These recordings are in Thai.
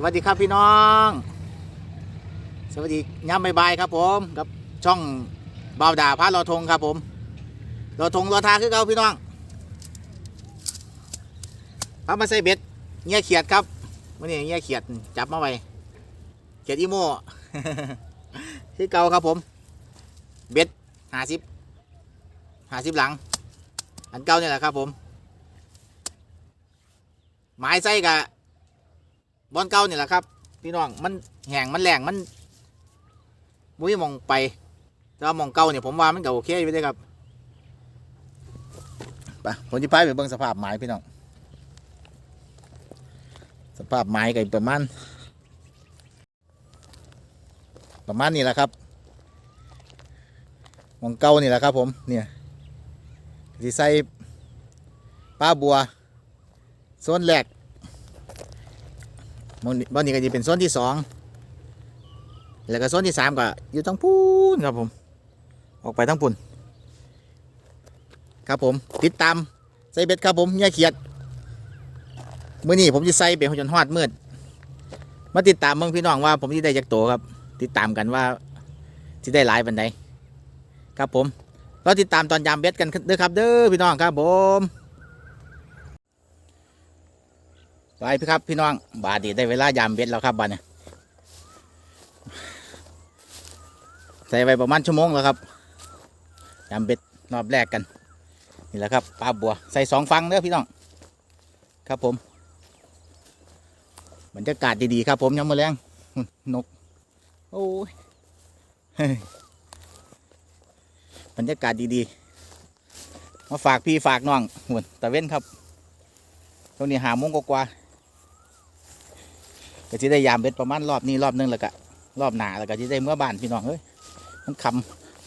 สวัสดีครับพี่น้อง สวัสดีย้ำบายๆครับผมกับช่องบ่าวด่าพระรอทงครับผมรอทงรอทาคือเก่าพี่น้องพามาใส่เบ็ดเงี้ยเขียดครับมื่อนี้เงี้ยเขียดจับมาไว้เขียดอีโม่คือเก่าครับผม เบ็ดหาสิบหาสิบหลัง อันเก่าเนี่ยแหละครับผม ไม้ไส้กะ บอนเก่านี่แหละครับ พี่น้องมันแห้งมันแรงมันมุ้ยมองไปแต่ว่ามองเก่าเนี่ยผมว่ามันก็โอเคอยู่เด้ครับไปผมจะพาไปเบิ่งสภาพไม้พี่น้องสภาพไม้ก็ประมาณประมาณนี้แหละครับมองเก่านี่แหละครับ ผมเนี่ยที่ใส่ป้าบัวโซนแรก มองนี้บ้านนี้ก็จะเป็นโซนที่สองแล้วก็โซนที่สามก็อยู่ทั้งพูนครับผม ออกไปทั้งปุ่น ครับผมติดตามใส่เบ็ดครับผมอย่าเขียดมื่อนี้ผมจะใส่เบ็ดจนฮอดมืดมาติดตามเมืองพี่น้องว่า ผมจะได้จากโตครับ ติดตามกันว่าจะได้หลายบันไดครับผมเราติดตามตอนยามเบ็ดกันเด้อครับ เด้อพี่น้องครับผม ไปพี่ครับพี่น้อง บาดีได้เวลายามเบ็ดแล้วครับบาดเนี่ยใส่ไปประมาณชั่วโมงแล้วครับยามเบ็ดรอบแรกกัน นี่แหละครับปลาบัว ใส่สองฟังเด้อพี่น้อง ครับผมบรรยากาศดีๆครับผมยามมื้อแรงนก โอ้ยบรรยากาศดีๆ มาฝากพี่ฝากน้องหุ่นตะเว้นครับตรงนี้หาโมงกว่า ก็จะได้ยามเบ็ดประมาณรอบนี้รอบนึงแล้วก็รอบหนาแล้วก็จะได้เมื่อบ้านพี่น้องเอ้ยมันค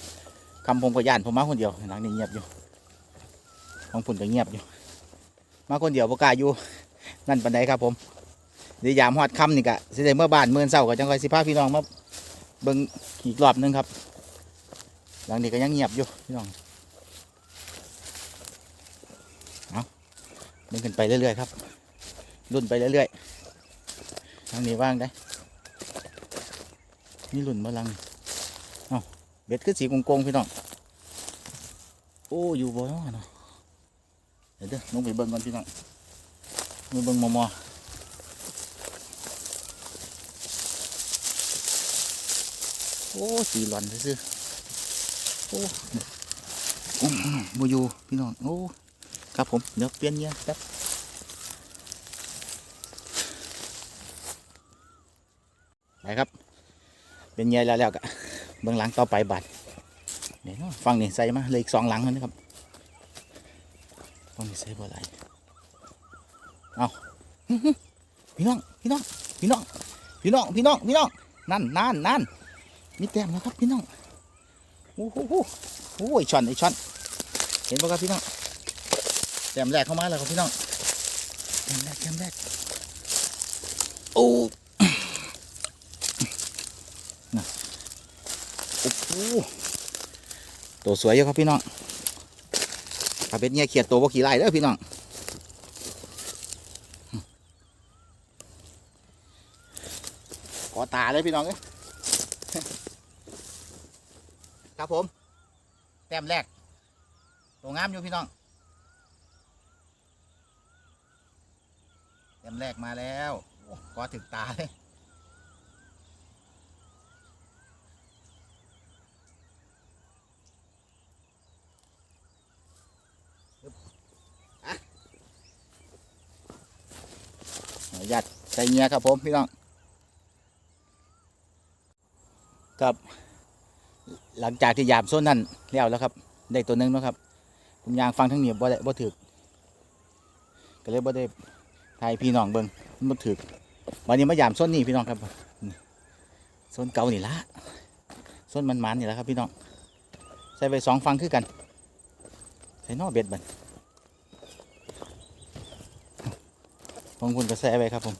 ำคำผมก็ย่านผมมาคนเดียวหลังนี้เงียบอยู่ของฝุ่นก็เงียบอยู่ มาคนเดียวประกล้าอยู่นั่นปันไดครับผมเดี๋ยวยามฮอดคำนี่ก็จะได้เมื่อบ้านเมื่อเศร้าก็จังคอยสิพาพี่น้องมาเบิ่งอีกรอบนึงครับ หลังนี้ก็ยังเงียบอยู่พี่น้องเอาเดินขึ้นไปเรื่อยๆครับรุ่นไปเรื่อยๆ ทางนี้ว่างได้ นี่หลุนมาลังเอาเบ็ดคือสีกงๆพี่น้อง โอ้อยู่บ่เนาะเนาะเดี๋ยวเด้อลงไปเบิ่งก่อนพี่น้องไปเบิ่งมอมอโอ้สีหลอนซื่อโอ้อื้อหือบ่อยู่พี่น้อง โอ้ ครับผม เดี๋ยวเปลี่ยนเงี้ยแป๊บ ไปครับ เป็นไงแล้วแล้วกะเบื้องหลังต่อไปบัดเดี๋ยวเนาะฟังนี่ใส่มาเลยอีกสองหลังแล้วนะครับฟังนี่ใส่บ่ไหลเอาพี่น้องพี่น้องพี่น้องพี่น้องพี่น้องพี่น้องนั่นนั่นนั่นมีแต้มแล้วครับพี่น้องโอ้โหโอ้โหโอ้ยช่อนไอช่อนเห็นป่ะครับพี่น้องแต้มแรกเข้ามาแล้วครับพี่น้องแต้มแรกแต้มแรกโอ้ โอ้โห ตัวสวยอยู่ครับพี่น้องถ้าเป็นเงี้ยเขียดตัวบ่ขี่ไล่เด้อพี่น้องขอตาเลยพี่น้องเอครับผม แต้มแรก ตัวงามอยู่พี่น้อง แต้มแรกมาแล้วโอ้ขอถึกตาเลย อนุญาตใส่เงี้ยครับผมพี่น้องครับหลังจากที่ยามโซนนั่นแล้วแล้วครับ ได้ตัวหนึงนะครับผมยางฟังทั้งเหนียบบ่ได้บ่ถึกก็เลยบ่ได้ถ่ายพี่น้องเบิ่งมันบ่ถึกวันนี้มายามโซนนี่พี่น้องครับโซนเก่านี่ละโซนมันมันนี่แหละครับพี่น้องใส่ไปสองฟังคือกันใส่นอเบ็ดบัน ของคุณก็แซไปครับผม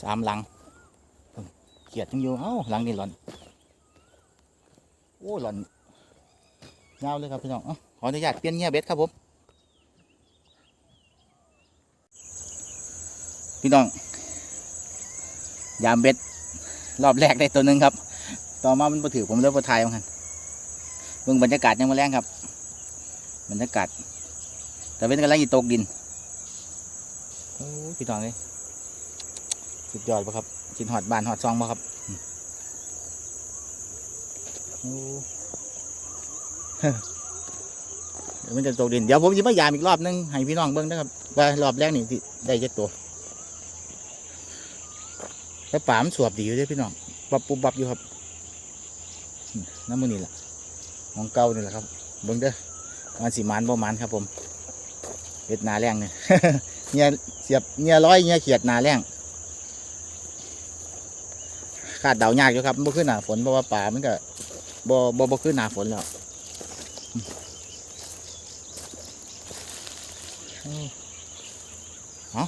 สามหลังเขียดยังอยู่เอ้าหลังนี่หล่อนโอ้หล่อนยาวเลยครับพี่น้องขออนุญาตเปลี่ยนเงียเบ็ดครับผมพี่น้อง ยามเบ็ด รอบแรกได้ตัวหนึ่งครับ ต่อมามันมาถือผมเริ่มมาถ่ายมันเบิ่งบรรยากาศยังมาแรงครับ บรรยากาศแต่เป็นกำลังอีตกดิน โอ้ยพี่น้องเลยสุดยอดปะครับกินหอดบานหอดซองปะครับอืมโอ้เดี๋ยวมันจะตกดินเดี๋ยวผมจะมายามอีกรอบนึงให้พี่น้องเบิ้งนะครับว่ารอบแรกนี่ที่ได้เจ็ดตัวแล้วป่ามันสวบดีอยู่เด้อพี่น้องบับปุบบับอยู่ครับอืมน้ำมันนี่แหละของเก่านี่แหละครับเบิ้งเด้อมันสีมันบ่มันครับผมเฮ็ดนาแรงเนี่ย เนี่ยเสียบเนี่ยร้อยเนี่ยเขียดนาแรงคาดเดายากอยู่ครับบ่ขึ้นหนาฝนเพราะว่าป่ามันก็บ่บ่บ่ขึ้นหนาฝนแล้วเอา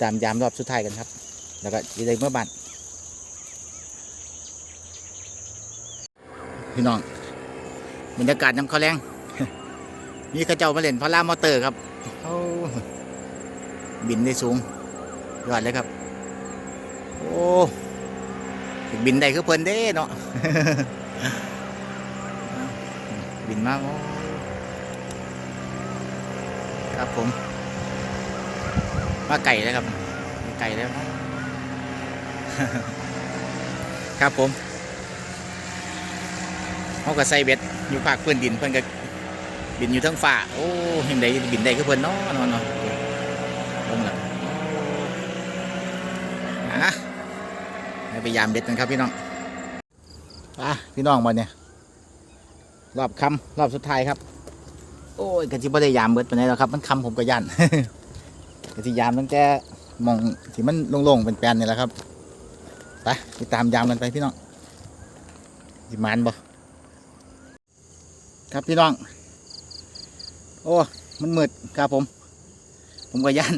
ตามยามรอบสุดท้ายกันครับ แล้วก็ยีได้เมื่อบันพี่น้องบรรยากาศน้ำเขาแรงมีเข้าเจ้ามาเล่นพารามอเตอร์ครับโอ้ บินได้สูงยอดเลยครับ โอ้บินได้คือเพลินเด้เนาะบินมากครับผม มาไก่แล้วครับ ไก่แล้วครับผมเขาก็ใส่เบ็ดอยู่ภาคพื้นดินเพิ่นก็บินอยู่ทั้งฟ้าโอ้เห็นได้บินได้คือเพิ่นเนาะเนาะเนาะลงละอะ ให้พยายามเบ็ดกันครับพี่น้องอะพี่น้องมาเนี่ยรอบคำรอบสุดท้ายครับ โอ้ยกะจิบ่ได้ยามเบิดไปไหนแล้วครับ มันคำผมก็ยันกะทิยามตั้งแต่มองที่มันโล่งๆเป็นแปลนนี่แหละครับไปติดตามยามกันไปพี่น้องสิมานบ่ครับพี่น้อง โอ้มันมืดครับผม ผมก็ยัน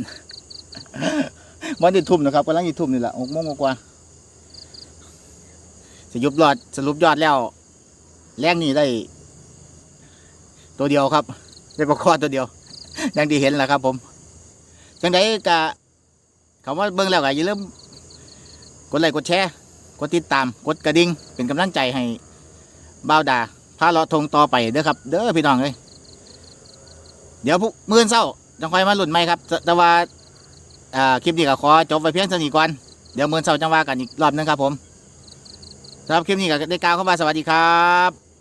มันติดทุ่มนะครับกำลังติดทุ่มนี่แหละหกโมงกว่า สรุปยอดสรุปยอดแล้ว แรงนี่ได้ ตัวเดียวครับ ได้ประคอตัวเดียวดังที่เห็นแหละครับ ผมจังไดกะคำว่าเบิ่งแล้วก็อย่าลืมกดไลค์กดแชร์กดติดตามกดกระดิ่งเป็นกำลังใจให้บ่าวดาพาเราทงต่อไปเด้อครับ เด้อพี่น้องเลยเดี๋ยวพรุ่งมื้อเช้าจังค่อยมาหลุนใหมครับ แต่ว่าคลิปนี้ก็ขอจบไว้เพียงเท่านี้ก่อน เดี๋ยวมื้อเช้าจังว่ากันอีกรอบหนึงครับผม สำหรับคลิปนี้ก็ได้กล่าวคำว่าสวัสดีครับ